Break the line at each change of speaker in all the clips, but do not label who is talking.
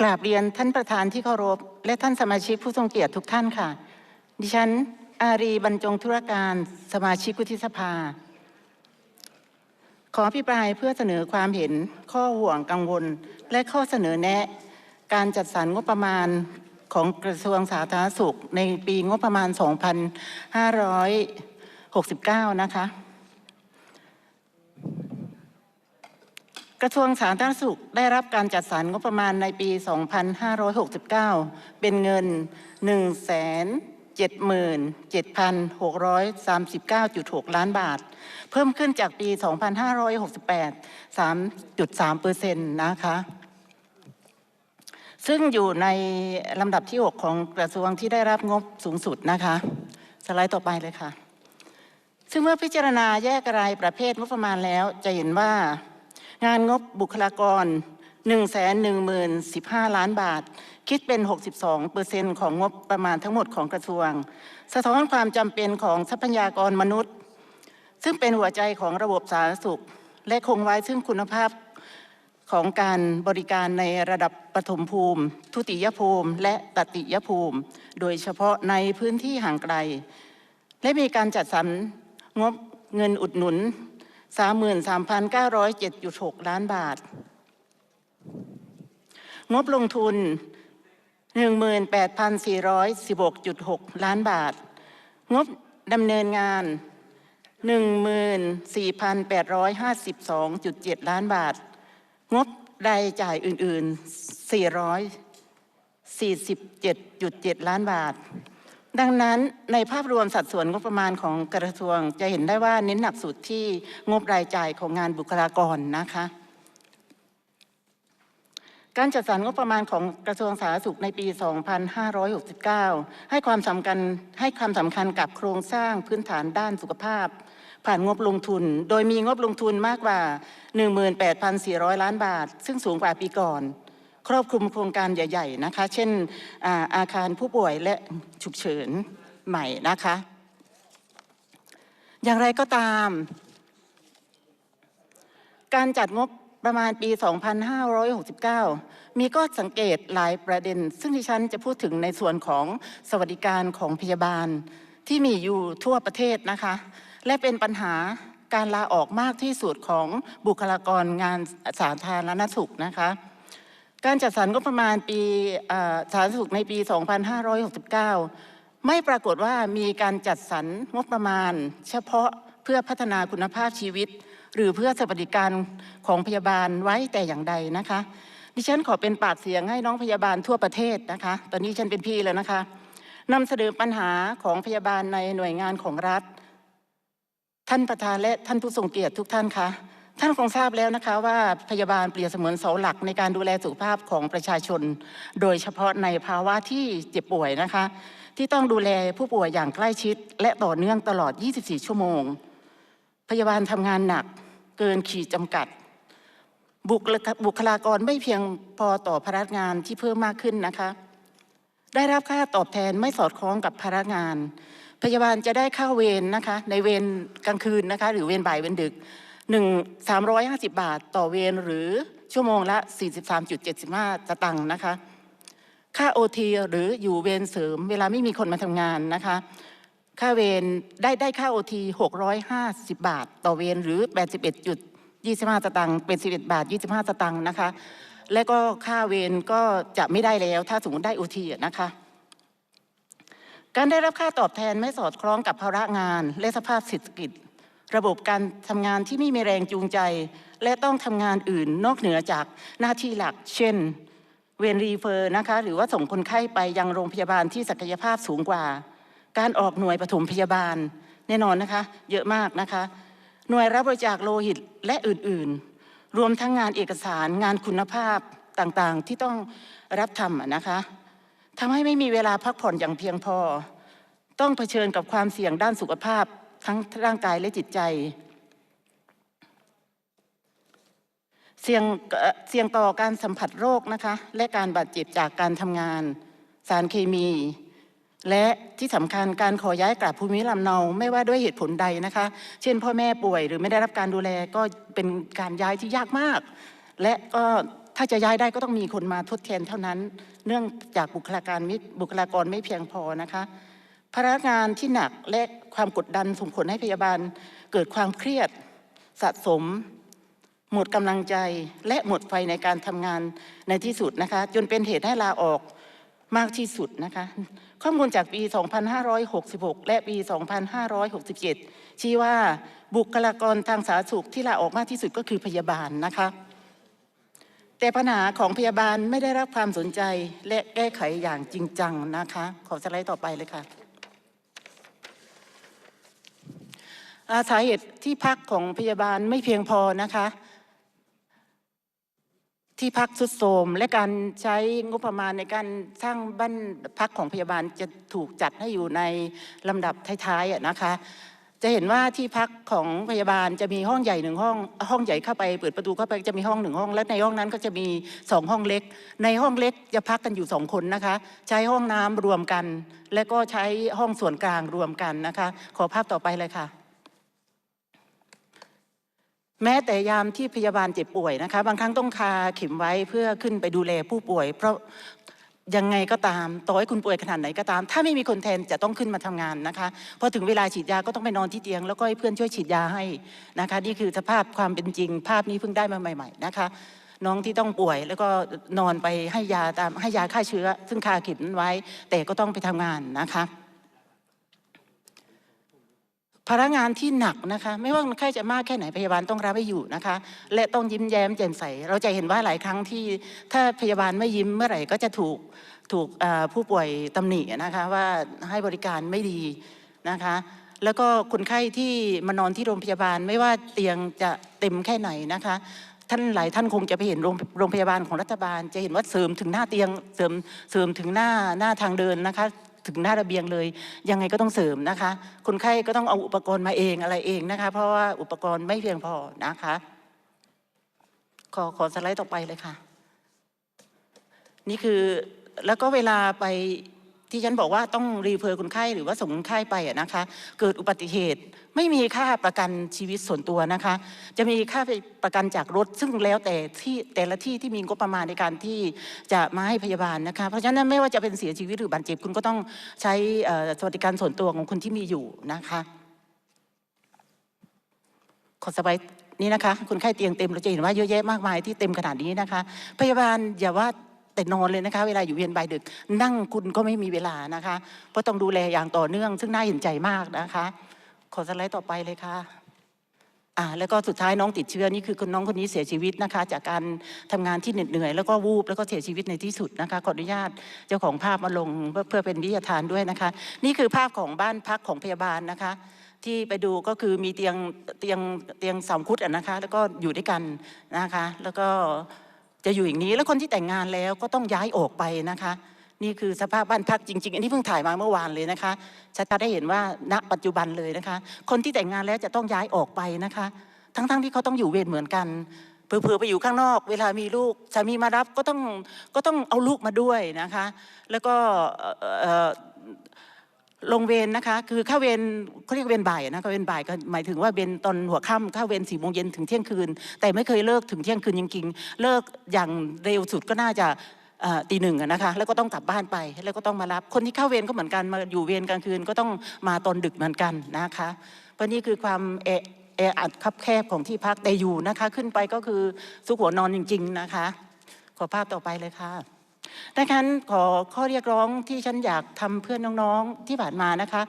กราบเรียนท่านประธานที่เคารพ และท่านสมาชิกผู้ทรงเกียรติทุกท่านค่ะ ดิฉัน อารีบรรจงธุรการสมาชิกวุฒิสภา ขอพิปรายเพื่อเสนอความเห็นข้อห่วงกังวล และข้อเสนอแนะ การจัดสรรงบประมาณของกระทรวงสาธารณสุขในปีงบประมาณ 2569 นะคะ กระทรวงสาธารณสุขได้รับการจัดสรรงบประมาณในปี 2569 เป็นเงิน 177,639.6 ล้านบาท เพิ่มขึ้นจากปี 2568 3.3เปอร์เซ็นต์นะคะซึ่งอยู่ในลำดับที่ 6 ของกระทรวงที่ได้รับงบสูงสุดนะคะ สไลด์ต่อไปเลยค่ะ ซึ่งเมื่อพิจารณาแยกรายประเภทงบประมาณแล้วจะเห็นว่า งานงบบุคลากร 1 1 0 1 5 ล้านบาท คิดเป็น 62เปอร์เซ็นต์ของงบประมาณทั้งหมดของกระทรวง สะท้อนความจำเป็นของทรัพยากรมนุษย์ ซึ่งเป็นหัวใจของระบบสาธารณสุข และคงไว้ซึ่งคุณภาพของการบริการในระดับปฐมภูมิ ทุติยภูมิ และตติยภูมิ โดยเฉพาะในพื้นที่ห่างไกล และมีการจัดสรรงบเงินอุดหนุน 33,907.6 ล้านบาท งบลงทุน 18,416.6 ล้านบาท งบดำเนินงาน 14,852.7 ล้านบาท งบรายจ่ายอื่น ๆ 447.7 ล้านบาท ดังนั้นในภาพรวมสัดส่วนงบประมาณของกระทรวง จะเห็นได้ว่าเน้นหนักสุดที่งบรายจ่ายของงานบุคลากรนะคะ การจัดสรรงบประมาณของกระทรวงสาธารณสุขในปี 2569 ให้ความสำคัญให้ความสำคัญกับโครงสร้างพื้นฐานด้านสุขภาพ ผ่านงบลงทุน โดยมีงบลงทุนมากกว่า 18,400 ล้านบาท ซึ่งสูงกว่าปีก่อน ครอบคลุมโครงการใหญ่ๆนะคะเช่นอาอาคารผู้ป่วยและฉุกเฉินใหม่นะคะอย่างไรก็ตาม การจัดงบประมาณปี 2569 มีก็สังเกตหลายประเด็น ซึ่งดิฉันจะพูดถึงในส่วนของสวัสดิการของพยาบาลที่มีอยู่ทั่วประเทศนะคะ และเป็นปัญหาการลาออกมากที่สุดของบุคลากรงานสาธารณสุขนะคะ การจัดสรรงบประมาณปีสาธารณสุขในปี 2569 ไม่ปรากฏว่ามีการจัดสรรงบประมาณ เฉพาะเพื่อพัฒนาคุณภาพชีวิต หรือเพื่อสวัสดิการของพยาบาลไว้แต่อย่างใดนะคะ ดิฉันขอเป็นปากเสียงให้น้องพยาบาลทั่วประเทศนะคะ ตอนนี้ฉันเป็นพี่แล้วนะคะนำเสนอปัญหาของพยาบาลในหน่วยงานของรัฐ ท่านประธานและท่านผู้ทรงเกียรติทุกท่านคะ ท่านคงทราบแล้วนะคะว่าพยาบาลเปรียบเสมือนเสาหลักในการดูแลสุขภาพของประชาชน โดยเฉพาะในภาวะที่เจ็บป่วยนะคะ ที่ต้องดูแลผู้ป่วยอย่างใกล้ชิด และต่อเนื่องตลอด 24 ชั่วโมง พยาบาลทำงานหนักเกินขีดจำกัด บุคลาบุคลากรไม่เพียงพอต่อพนักงานที่เพิ่มมากขึ้นนะคะ ได้รับค่าตอบแทนไม่สอดคล้องกับพนักงาน พยาบาลจะได้ค่าเวรนะคะในเวรกลางคืนนะคะหรือเวรบ่ายเวรดึก หนึ่งสามร้อยห้าสิบบาทต่อเวรหรือชั่วโมงละ 43.75สตังค์นะคะ ค่าโอทีหรืออยู่เวรเสริมเวลาไม่มีคนมาทำงานนะคะ ค่าเวรได้ได้ค่าโอที650 บาท ต่อเวรหรือ 81.25สตังค์เป็น 11 บาท 25สตังค์นะคะ และก็ค่าเวรก็จะไม่ได้แล้ว ถ้าสมมติได้โอทีนะคะการได้รับค่าตอบแทนไม่สอดคล้องกับภาระงานและสภาพเศรษฐกิจ ระบบการทำงานที่ไม่มีแรงจูงใจ และต้องทำงานอื่นนอกเหนือจากหน้าที่หลัก เช่น เวรรีเฟอร์นะคะหรือว่าส่งคนไข้ไปยังโรงพยาบาลที่ศักยภาพสูงกว่า การออกหน่วยปฐมพยาบาล แน่นอนนะคะ เยอะมากนะคะ หน่วยรับบริจาคโลหิตและอื่นๆ รวมทั้งงานเอกสารงานคุณภาพต่างๆ ที่ต้องรับทำนะคะทำให้ไม่มีเวลาพักผ่อนอย่างเพียงพอ ต้องเผชิญกับความเสี่ยงด้านสุขภาพ ทั้งร่างกายและจิตใจเสี่ยงเสี่ยงต่อการสัมผัสโรคนะคะ และการบาดเจ็บจากการทำงาน สารเคมี และที่สำคัญการขอย้ายกลับภูมิลำเนาไม่ว่าด้วยเหตุผลใดนะคะ เช่น พ่อแม่ป่วยหรือไม่ได้รับการดูแลก็เป็นการย้ายที่ยากมาก และก็ถ้าจะย้ายได้ก็ต้องมีคนมาทดแทนเท่านั้น เนื่องจากบุคลากรบุคลากรไม่เพียงพอนะคะ พนักงานที่หนักและความกดดันส่งผลให้พยาบาล เกิดความเครียดสะสม หมดกำลังใจและหมดไฟในการทำงานในที่สุดนะคะจนเป็นเหตุให้ลาออกมากที่สุดนะคะข้อมูลจากปี 2566 และปี 2567 ชี้ว่าบุคลากรทางสาธารณสุขที่ลาออกมากที่สุดก็คือพยาบาลนะคะ แต่ปัญหาของพยาบาลไม่ได้รับความสนใจและแก้ไขอย่างจริงจังนะคะ ขอสไลด์ต่อไปเลยค่ะ อ่า สาเหตุที่พักของพยาบาลไม่เพียงพอนะคะ ที่พักสุดโทมและการใช้งบประมาณในการสร้างบ้านพักของพยาบาลจะถูกจัดให้อยู่ในลำดับท้ายๆนะคะ จะเห็นว่าที่พักของพยาบาลจะมีห้องใหญ่หนึ่งห้อง ห้องใหญ่เข้าไปเปิดประตูเข้าไปจะมีห้องหนึ่งห้อง และในห้องนั้นก็จะมีสองห้องเล็ก ในห้องเล็กจะพักกันอยู่สองคนนะคะ ใช้ห้องน้ำรวมกัน และก็ใช้ห้องส่วนกลางรวมกันนะคะ ขอภาพต่อไปเลยค่ะ แม้แต่ยามที่พยาบาลเจ็บป่วยนะคะ บางครั้งต้องคาเข็มไว้เพื่อขึ้นไปดูแลผู้ป่วย เพราะยังไงก็ตามต่อให้คุณป่วยขนาดไหนก็ตาม ถ้าไม่มีคนแทนจะต้องขึ้นมาทำงานนะคะพอถึงเวลาฉีดยาก็ต้องไปนอนที่เตียง แล้วก็ให้เพื่อนช่วยฉีดยาให้นะคะนี่คือสภาพความเป็นจริง ภาพนี้เพิ่งได้มาใหม่ ๆ นะคะ น้องที่ต้องป่วยแล้วก็นอนไปให้ยาตามให้ยาฆ่าเชื้อ ซึ่งคาเข็มไว้ แต่ก็ต้องไปทำงานนะคะ ภาระงานที่หนักนะคะ ไม่ว่าคนไข้จะมากแค่ไหนพยาบาลต้องรับให้อยู่นะคะ และต้องยิ้มแย้มแจ่มใส เราจะเห็นว่าหลายครั้งที่ถ้าพยาบาลไม่ยิ้มเมื่อไหร่ก็จะถูกถูกผู้ป่วยตำหนินะคะว่าให้บริการไม่ดีนะคะ แล้วก็คนไข้ที่มานอนที่โรงพยาบาลไม่ว่าเตียงจะเต็มแค่ไหนนะคะท่านหลายท่านคงจะไปเห็นโรงพยาบาลของรัฐบาล จะเห็นว่าเสริมถึงหน้าเตียงเสริมเสริมถึงหน้าหน้าทางเดินนะคะ ถึงหน้าระเบียงเลย ยังไงก็ต้องเสริมนะคะ คนไข้ก็ต้องเอาอุปกรณ์มาเองอะไรเองนะคะ เพราะว่าอุปกรณ์ไม่เพียงพอนะคะ ขอขอสไลด์ต่อไปเลยค่ะ นี่คือแล้วก็เวลาไป ที่ฉันบอกว่าต้องรีเฟอร์คนไข้หรือว่าส่งคนไข้ไปอะนะคะ เกิดอุบัติเหตุไม่มีค่าประกันชีวิตส่วนตัวนะคะ จะมีค่าประกันจากรถ ซึ่งแล้วแต่ที่แต่ละที่ที่มีงบประมาณในการที่จะมาให้พยาบาลนะคะ เพราะฉะนั้นไม่ว่าจะเป็นเสียชีวิตหรือบาดเจ็บคุณก็ต้องใช้สวัสดิการส่วนตัวของคุณที่มีอยู่นะคะขอสบายนี่นะคะคนไข้เตียงเต็มเราจะเห็นว่าเยอะแยะมากมายที่เต็มขนาดนี้นะคะ พยาบาลอย่าว่า แต่นอนเลยนะคะ เวลาอยู่เวียนบ่ายดึก นั่งคุณก็ไม่มีเวลานะคะ เพราะต้องดูแลอย่างต่อเนื่อง ซึ่งน่าเห็นใจมากนะคะ ขอสไลด์ต่อไปเลยค่ะอ่าแล้วก็สุดท้ายน้องติดเชื้อนี่คือคนน้องคนนี้เสียชีวิตนะคะ จากการทำงานที่เหน็ดเหนื่อย แล้วก็วูบแล้วก็เสียชีวิตในที่สุดนะคะขออนุญาตเจ้าของภาพมาลงเพื่อเพื่อเป็นวิทยาทานด้วยนะคะ นี่คือภาพของบ้านพักของพยาบาลนะคะที่ไปดูก็คือมีเตียงเตียงเตียงสามคุดนะคะ แล้วก็อยู่ด้วยกันนะคะ แล้วก็ จะอยู่อย่างนี้แล้วคนที่แต่งงานแล้วก็ต้องย้ายออกไปนะคะ นี่คือสภาพบ้านพักจริง ๆ อันนี้เพิ่งถ่ายมาเมื่อวานเลยนะคะชัดๆได้เห็นว่าณปัจจุบันเลยนะคะ คนที่แต่งงานแล้วจะต้องย้ายออกไปนะคะ ทั้งๆที่เขาต้องอยู่เวรเหมือนกันเผื่อไปอยู่ข้างนอก เวลามีลูกสามีมารับก็ต้องก็ต้องเอาลูกมาด้วยนะคะ แล้วก็ ลงเวรนะคะ คือเข้าเวรเขาเรียกเวรบ่ายนะเขาเวรบ่ายก็หมายถึงว่าเวรตอนหัวค่ำเข้าเวรสี่โมงเย็นถึงเที่ยงคืน แต่ไม่เคยเลิกถึงเที่ยงคืนจริงๆเลิกอย่างเร็วสุดก็น่าจะตีหนึ่งนะคะแล้วก็ต้องกลับบ้านไปแล้วก็ต้องมารับคนที่เข้าเวรก็เหมือนกันมาอยู่เวรกลางคืนก็ต้องมาตอนดึกเหมือนกันนะคะเพราะนี่คือความแอแออัดคับแคบของที่พักแต่อยู่นะคะ ขึ้นไปก็คือสุขหัวนอนจริง ๆนะคะ ขอภาพต่อไปเลยค่ะ ดังนั้นขอข้อเรียกร้องที่ฉันอยากทำเพื่อนน้องๆที่ผ่านมานะคะ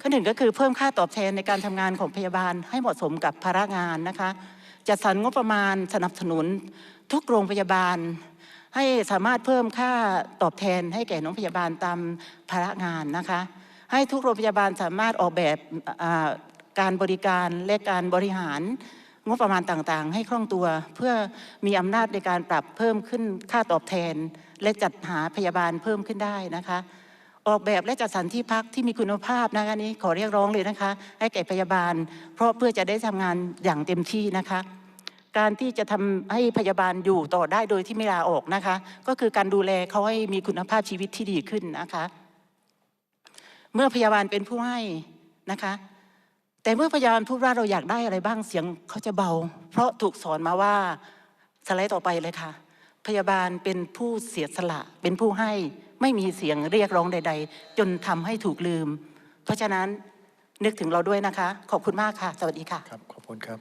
ข้อหนึ่งก็คือเพิ่มค่าตอบแทนในการทำงานของพยาบาลให้เหมาะสมกับภาระงานนะคะ จัดสรรงบประมาณสนับสนุนทุกโรงพยาบาล ให้สามารถเพิ่มค่าตอบแทนให้แก่น้องพยาบาลตามภาระงานนะคะ ให้ทุกโรงพยาบาลสามารถออกแบบการบริการและการบริหาร งบประมาณต่างๆ ให้คล่องตัวเพื่อมีอำนาจในการปรับเพิ่มขึ้นค่าตอบแทน และจัดหาพยาบาลเพิ่มขึ้นได้นะคะ ออกแบบและจัดสรรที่พักที่มีคุณภาพนะคะนี้ขอเรียกร้องเลยนะคะ ให้แก่พยาบาล เพราะเพื่อจะได้ทำงานอย่างเต็มที่นะคะ การที่จะทำให้พยาบาลอยู่ต่อได้โดยที่ไม่ลาออกนะคะ ก็คือการดูแลเขาให้มีคุณภาพชีวิตที่ดีขึ้นนะคะ เมื่อพยาบาลเป็นผู้ให้นะคะ แต่เมื่อพยาบาลพูดว่าเราอยากได้อะไรบ้างเสียงเขาจะเบา เพราะถูกสอนมาว่าสไลด์ต่อไปเลยค่ะ พยาบาลเป็นผู้เสียสละ เป็นผู้ให้ไม่มีเสียงเรียกร้องใด ๆ จนทำให้ถูกลืม เพราะฉะนั้นนึกถึงเราด้วยนะคะ ขอบคุณมากค่ะ สวัสดีค่ะ
ครับ ขอบคุณครับ